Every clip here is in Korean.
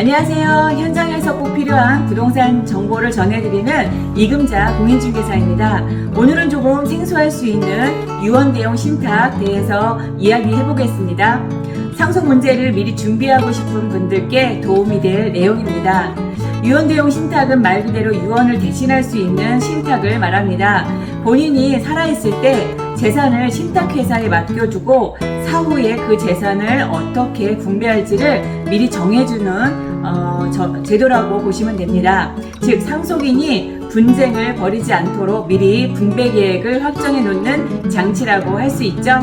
안녕하세요. 현장에서 꼭 필요한 부동산 정보를 전해드리는 이금자 공인중개사입니다. 오늘은 조금 생소할 수 있는 유언대용 신탁 대해서 이야기해 보겠습니다. 상속 문제를 미리 준비하고 싶은 분들께 도움이 될 내용입니다. 유언대용 신탁은 말 그대로 유언을 대신할 수 있는 신탁을 말합니다. 본인이 살아있을 때 재산을 신탁회사에 맡겨두고 사후에 그 재산을 어떻게 분배할지를 미리 정해주는 어, 저- 제도라고 보시면 됩니다. 즉 상속인이 분쟁을 벌이지 않도록 미리 분배 계획을 확정해 놓는 장치라고 할 수 있죠.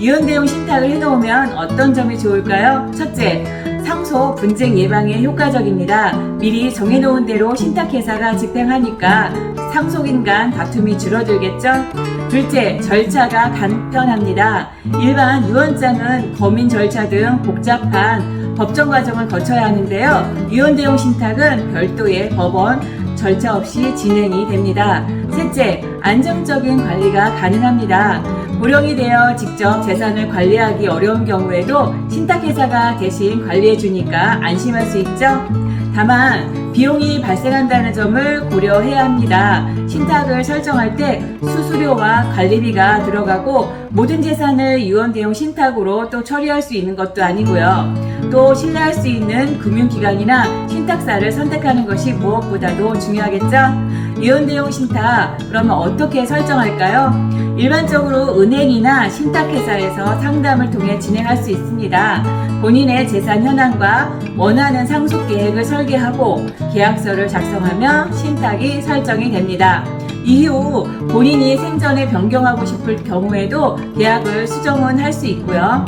유언대용 신탁을 해놓으면 어떤 점이 좋을까요? 첫째, 상속 분쟁 예방에 효과적입니다. 미리 정해놓은 대로 신탁회사가 집행하니까 상속인 간 다툼이 줄어들겠죠? 둘째, 절차가 간편합니다. 일반 유언장은 검인 절차 등 복잡한 법정 과정을 거쳐야 하는데요. 유언 대용 신탁은 별도의 법원 절차 없이 진행이 됩니다. 셋째, 안정적인 관리가 가능합니다. 고령이 되어 직접 재산을 관리하기 어려운 경우에도 신탁회사가 대신 관리해 주니까 안심할 수 있죠. 다만 비용이 발생한다는 점을 고려해야 합니다. 신탁을 설정할 때 수수료와 관리비가 들어가고 모든 재산을 유언 대용 신탁으로 또 처리할 수 있는 것도 아니고요. 또 신뢰할 수 있는 금융기관이나 신탁사를 선택하는 것이 무엇보다도 중요하겠죠? 유언 대용 신탁, 그러면 어떻게 설정할까요? 일반적으로 은행이나 신탁회사에서 상담을 통해 진행할 수 있습니다. 본인의 재산 현황과 원하는 상속 계획을 설계하고 계약서를 작성하며 신탁이 설정이 됩니다. 이후 본인이 생전에 변경하고 싶을 경우에도 계약을 수정은 할 수 있고요.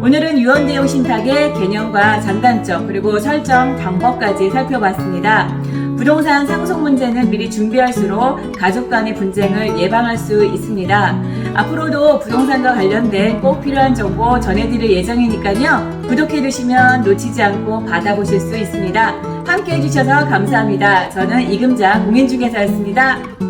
오늘은 유언대용 신탁의 개념과 장단점 그리고 설정 방법까지 살펴봤습니다. 부동산 상속 문제는 미리 준비할수록 가족 간의 분쟁을 예방할 수 있습니다. 앞으로도 부동산과 관련된 꼭 필요한 정보 전해드릴 예정이니까요. 구독해두시면 놓치지 않고 받아보실 수 있습니다. 함께 해주셔서 감사합니다. 저는 이금자 공인중개사였습니다.